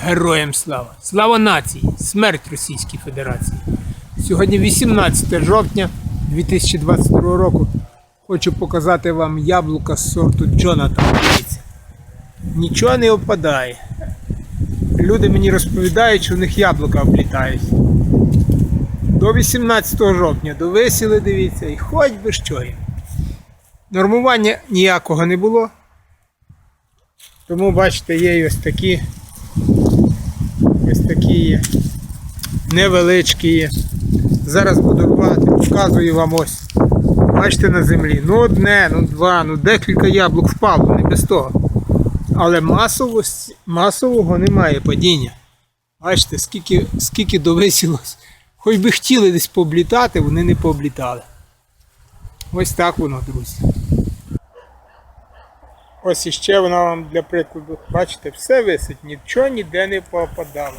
Героям слава! Слава нації! Смерть Російській Федерації! Сьогодні 18 жовтня 2022 року. Хочу показати вам яблука з сорту Джонатан. Нічого не опадає. Люди мені розповідають, що в них яблука облітають. До 18 жовтня довисіли, дивіться, і хоч би що їм. Нормування ніякого не було. Тому бачите, є ось такі. Ось такі є. Невеличкі є. Зараз буду рвати, показую вам ось. Бачите на землі. Ну одне, ну два, ну декілька яблук впало, не без того. Але масовості, масового немає падіння. Бачите, скільки, скільки довисілось. Хоч би хотіли десь пооблітати, вони не пооблітали. Ось так воно, друзі. Ось іще вона вам для прикладу. Бачите, все висить, нічого ніде не попадало.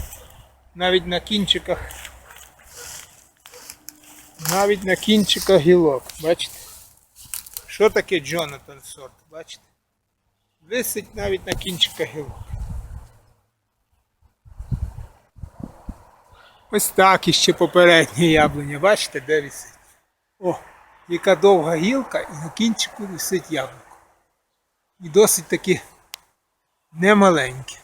Навіть на кінчиках. Навіть на кінчиках гілок. Бачите? Що таке Джонатан сорт? Бачите? Висить навіть на кінчиках гілок. Ось так іще попереднє яблуня. Бачите, де висить? О, яка довга гілка і на кінчику висить яблуко. І досить таки немаленьке.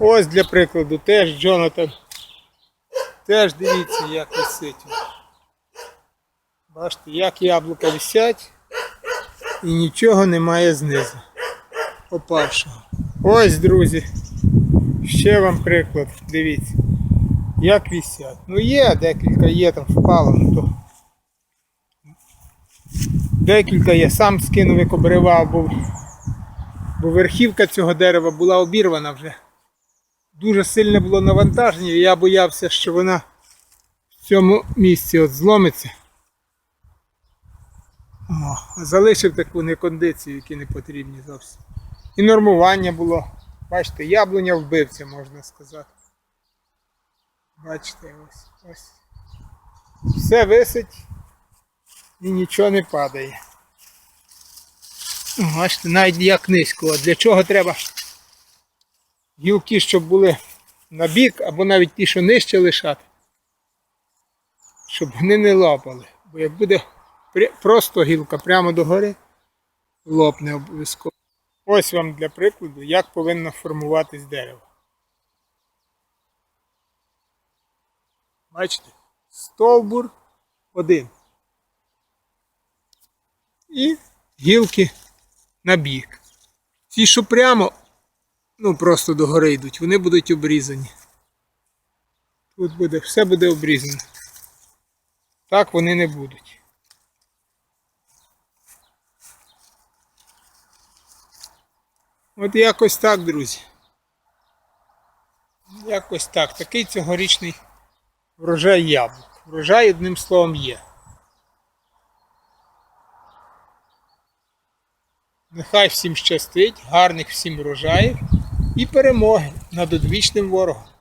Ось для прикладу теж Джонатан. Теж дивіться, як висить. Бачите, як яблука висять і нічого немає знизу. Опавшого. Ось, друзі. Ще вам приклад, дивіться. Як висять. Ну є, декілька є, там впало, ну то. Декілька я сам скинув, як обривав, бо, бо верхівка цього дерева була обірвана вже. Дуже сильне було навантаження, і я боявся, що вона в цьому місці от зломиться. О, залишив таку некондицію, які не потрібні зовсім. І нормування було. Бачите, яблуня вбивця, можна сказати. Бачите, ось ось. Все висить і нічого не падає. Бачите, навіть як низько. Для чого треба гілки, щоб були на бік, або навіть ті, що нижче лишати, щоб вони не лопали. Бо як буде просто гілка прямо догори, лопне обов'язково. Ось вам для прикладу, як повинно формуватись дерево. Бачите? Стовбур один. І гілки на бік. Ті, що прямо, ну просто догори йдуть, вони будуть обрізані. Тут буде, все буде обрізано. Так вони не будуть. От якось так, друзі. Якось так. Такий цьогорічний врожай яблук. Врожай, одним словом, є. Нехай всім щастить, гарних всім врожаїв і перемоги над одвічним ворогом.